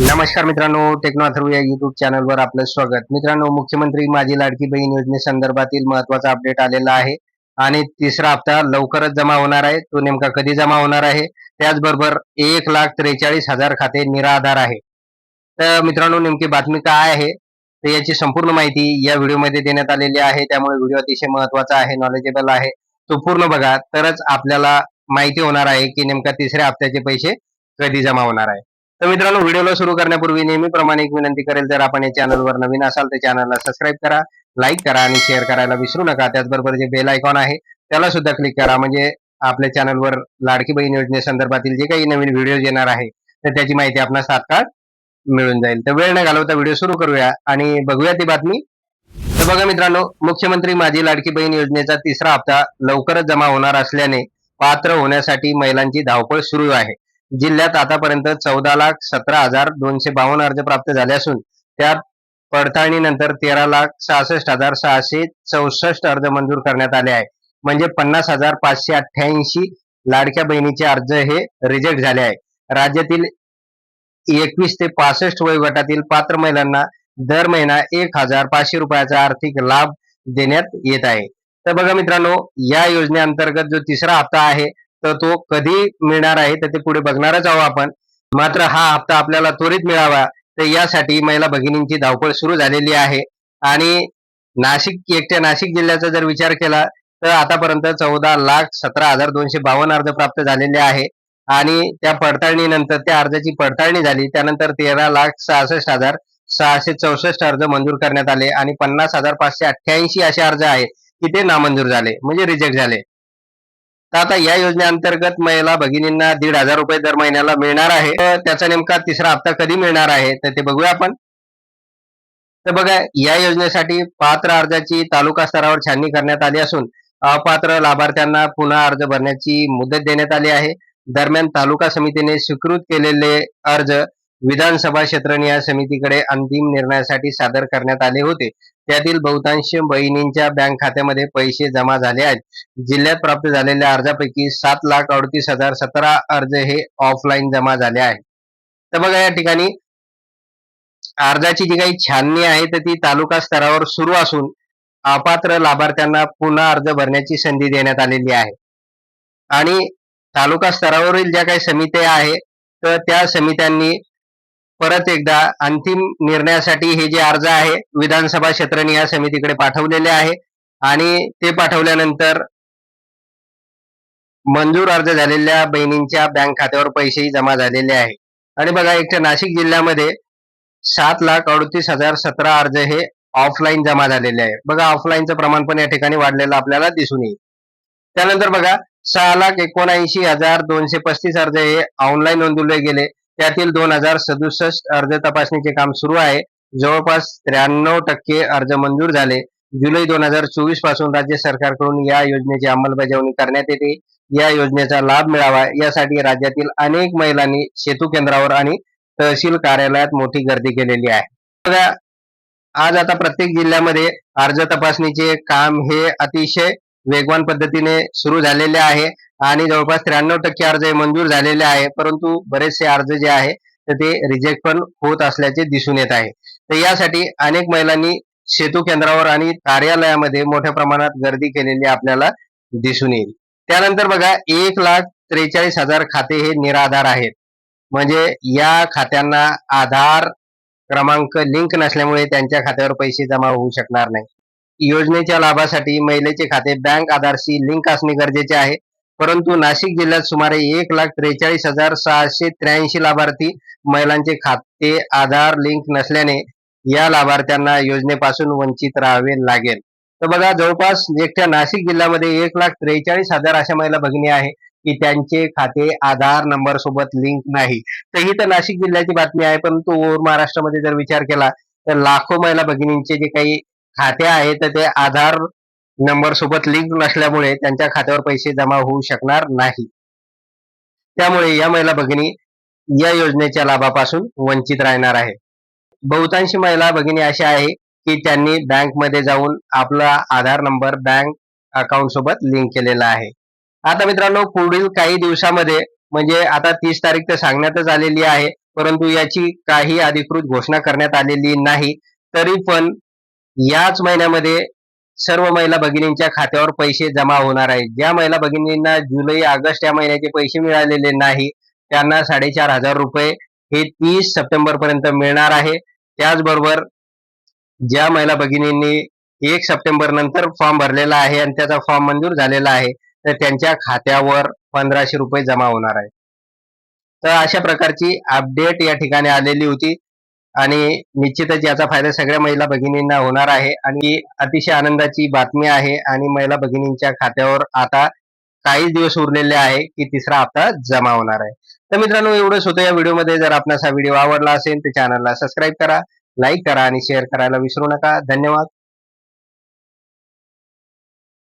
नमस्कार मित्रांनो टेक्नो अथर्व या युट्यूब चॅनलवर आपलं स्वागत. मित्रांनो मुख्यमंत्री माझी लाडकी बहीण योजनेसंदर्भातील महत्त्वाचा अपडेट आलेला आहे. आणि तिसरा हप्ता लवकरच जमा होणार आहे. तो नेमका कधी जमा होणार आहे? त्याचबरोबर एक लाख त्रेचाळीस हजार खाते निराधार आहे. तर मित्रांनो नेमकी बातमी काय आहे? तर याची संपूर्ण माहिती या व्हिडिओमध्ये देण्यात आलेली आहे. त्यामुळे व्हिडिओ अतिशय महत्त्वाचा आहे नॉलेजेबल आहे. तो पूर्ण बघा. तरच आपल्याला माहिती होणार आहे की नेमका तिसऱ्या हप्त्याचे पैसे कधी जमा होणार आहे. तर मित्रांनो व्हिडिओला सुरू करण्यापूर्वी नेहमीप्रमाणे एक विनंती करेल जर आपण या चॅनलवर नवीन असाल तर चॅनलला सबस्क्राईब करा लाईक करा आणि शेअर करायला विसरू नका. त्याचबरोबर जे बेल आयकॉन आहे त्याला सुद्धा क्लिक करा. म्हणजे आपल्या चॅनलवर लाडकी बहीण योजनेसंदर्भातील जे काही नवीन व्हिडिओ येणार आहे तर त्याची माहिती आपणास तात्काळ मिळून जाईल. तर वेळ न घालवता व्हिडिओ सुरू करूया आणि बघूया ती बातमी. तर बघा मित्रांनो मुख्यमंत्री माझी लाडकी बहीण योजनेचा तिसरा हप्ता लवकरच जमा होणार असल्याने पात्र होण्यासाठी महिलांची धावपळ सुरू आहे. जिल्ह्यात आतापर्यंत चौदा लाख सतरा हजार दोनशे बावन्न अर्ज प्राप्त झाले असून त्यात पडताळणीनंतर तेरा लाख सहासष्ट हजार सहाशे चौसष्ट अर्ज मंजूर करण्यात आले आहे म्हणजे पन्नास हजार पाचशे अठ्ठ्याऐंशी लाडक्या बहिणीचे अर्ज हे रिजेक्ट झाले आहे राज्यातील एकवीस ते पासष्ट वयोगटातील पात्र महिलांना दर महिना एक हजार पाचशे रुपयाचा आर्थिक लाभ देण्यात येत आहे. तर बघा मित्रांनो या योजनेअंतर्गत जो तिसरा हप्ता आहे तर तो कधी मिळणार आहे तर ते पुढे बघणारच आहोत आपण. मात्र हा हप्ता आपल्याला त्वरित मिळावा. तर यासाठी महिला भगिनींची धावपळ सुरू झालेली आहे. आणि नाशिक एकट्या नाशिक जिल्ह्याचा जर विचार केला तर आतापर्यंत चौदा लाख सतरा हजार दोनशे बावन्न अर्ज प्राप्त झालेले आहे. आणि त्या पडताळणीनंतर त्या अर्जाची पडताळणी झाली त्यानंतर तेरा लाख सहासष्ट हजार सहाशे चौसष्ट अर्ज मंजूर करण्यात आले. आणि पन्नास हजार पाचशे अठ्ठ्याऐंशी असे अर्ज आहेत की ते नामंजूर झाले म्हणजे रिजेक्ट झाले. तर आता या योजनेअंतर्गत महिला भगिनींना दीड हजार रुपये दर महिन्याला मिळणार आहे. त्याचा नेमका तिसरा हप्ता कधी मिळणार आहे? तर ते बघूया आपण. तर बघा या योजनेसाठी पात्र अर्जाची तालुका स्तरावर छाननी करण्यात आली असून अपात्र लाभार्थ्यांना पुन्हा अर्ज भरण्याची मुदत देण्यात आली आहे. दरम्यान तालुका समितीने स्वीकृत केलेले अर्ज विधानसभा क्षेत्रनिहाय समितीकडे अंतिम निर्णयासाठी सादर करण्यात आले होते. त्यातील बहुतांश बहिणींच्या बँक खात्यामध्ये पैसे जमा झाले आहेत. जिल्ह्यात प्राप्त झालेल्या अर्जापैकी सात लाख अडतीस हजार सतरा अर्ज हे ऑफलाईन जमा झाले आहेत. तर बघा या ठिकाणी अर्जाची जी काही छाननी आहे तर ती तालुका स्तरावर सुरू असून अपात्र लाभार्थ्यांना पुन्हा अर्ज भरण्याची संधी देण्यात आलेली आहे. आणि तालुका स्तरावरील ज्या काही समित्या आहे तर त्या समित्यांनी परत एकदा अंतिम निर्णयासाठी हे जे अर्ज आहे विधानसभा क्षेत्रनिहाय समितीकडे पाठवलेले आहे. आणि ते पाठवल्यानंतर मंजूर अर्ज झालेल्या बहिणींच्या बँक खात्यावर पैसेही जमा झालेले आहे. आणि बघा एकट्या नाशिक जिल्ह्यामध्ये सात लाख अडतीस हजार सतरा अर्ज हे ऑफलाईन जमा झालेले आहे. बघा ऑफलाईनचं प्रमाण पण या ठिकाणी वाढलेलं आपल्याला दिसून येईल. त्यानंतर बघा सहा लाख एकोणऐंशी हजार दोनशे पस्तीस अर्ज हे ऑनलाईन नोंदवले गेले. त्यातील दोन हजार सदुसष्ट अर्ज तपासणीचे काम सुरू आहे. जवळपास त्र्याण्णव टक्के अर्ज मंजूर झाले. जुलै दोन हजार चोवीसपासून राज्य सरकारकडून या योजनेची अंमलबजावणी करण्यात येते. या योजनेचा लाभ मिळावा यासाठी राज्यातील अनेक महिलांनी सेतू केंद्रावर आणि तहसील कार्यालयात मोठी गर्दी केलेली आहे. बघा आज आता प्रत्येक जिल्ह्यामध्ये अर्ज तपासणीचे काम हे अतिशय वेगवान पद्धतीने सुरू झालेले आहे. आणि जवळपास त्र्याण्णव टक्के अर्ज हे मंजूर झालेले आहे. परंतु बरेचसे अर्ज जे आहे तर ते रिजेक्ट पण होत असल्याचे दिसून येत आहे. तर यासाठी अनेक महिलांनी सेतू केंद्रावर आणि कार्यालयामध्ये मोठ्या प्रमाणात गर्दी केलेली आपल्याला दिसून येईल. त्यानंतर बघा एक लाख त्रेचाळीस हजार खाते हे निराधार आहेत. म्हणजे या खात्यांना आधार क्रमांक लिंक नसल्यामुळे त्यांच्या खात्यावर पैसे जमा होऊ शकणार नाही. योजनेच्या लाभासाठी महिलेचे खाते बँक आधारशी लिंक असणे गरजेचे आहे. परंतु नाशिक जिल्ह्यात सुमारे एक लाख त्रेचाळीस हजार सहाशे त्र्याऐंशी लाभार्थी महिलांचे खाते आधार लिंक नसल्याने या लाभार्थ्यांना योजनेपासून वंचित राहावे लागेल. तर बघा जवळपास एकट्या नाशिक जिल्ह्यामध्ये एक लाख त्रेचाळीस हजार अशा महिला भगिनी आहे की त्यांचे खाते आधार नंबर सोबत लिंक नाही. तर ही तर नाशिक जिल्ह्याची बातमी आहे परंतु ओर महाराष्ट्रामध्ये जर विचार केला तर लाखो महिला भगिनींचे जे काही खाते आहेत तर ते आधार नंबर सोबत लिंक नसल्यामुळे त्यांच्या खात्यावर पैसे जमा होऊ शकणार नाही. त्यामुळे या महिला भगिनी या योजनेच्या लाभापासून वंचित राहणार आहे. बहुतांशी महिला भगिनी अशा आहे की त्यांनी बँकमध्ये जाऊन आपला आधार नंबर बँक अकाउंट सोबत लिंक केलेला आहे. आता मित्रांनो पुढील काही दिवसामध्ये म्हणजे आता तीस तारीख तर सांगण्यातच आलेली आहे परंतु याची काही अधिकृत घोषणा करण्यात आलेली नाही. तरी पण याच महिन्यामध्ये सर्व महिला भगिनींच्या खात्यावर पैसे जमा होणार आहेत. ज्या महिला भगिनींना जुलै ऑगस्ट या महिन्याचे पैसे मिळालेले नाही त्यांना साडेचार हजार रुपये हे तीस सप्टेंबर पर्यंत मिळणार आहे. त्याचबरोबर ज्या महिला भगिनींनी एक सप्टेंबर नंतर फॉर्म भरलेला आहे आणि त्याचा फॉर्म मंजूर झालेला आहे तर त्यांच्या खात्यावर पंधराशे रुपये जमा होणार आहे. तर अशा प्रकारची अपडेट या ठिकाणी आलेली होती. आणि निश्चितच याचा फायदा सगळ्या महिला भगिनींना होणार आहे. आणि अतिशय आनंदाची बातमी आहे आणि महिला भगिनींच्या खात्यावर आता काहीच दिवस उरलेले आहे की तिसरा हप्ता जमा होणार आहे. तर मित्रांनो एवढंच होतं. या व्हिडिओमध्ये जर आपणास हा व्हिडिओ आवडला असेल तर चॅनलला सबस्क्राईब करा लाईक करा आणि शेअर करायला विसरू नका. धन्यवाद.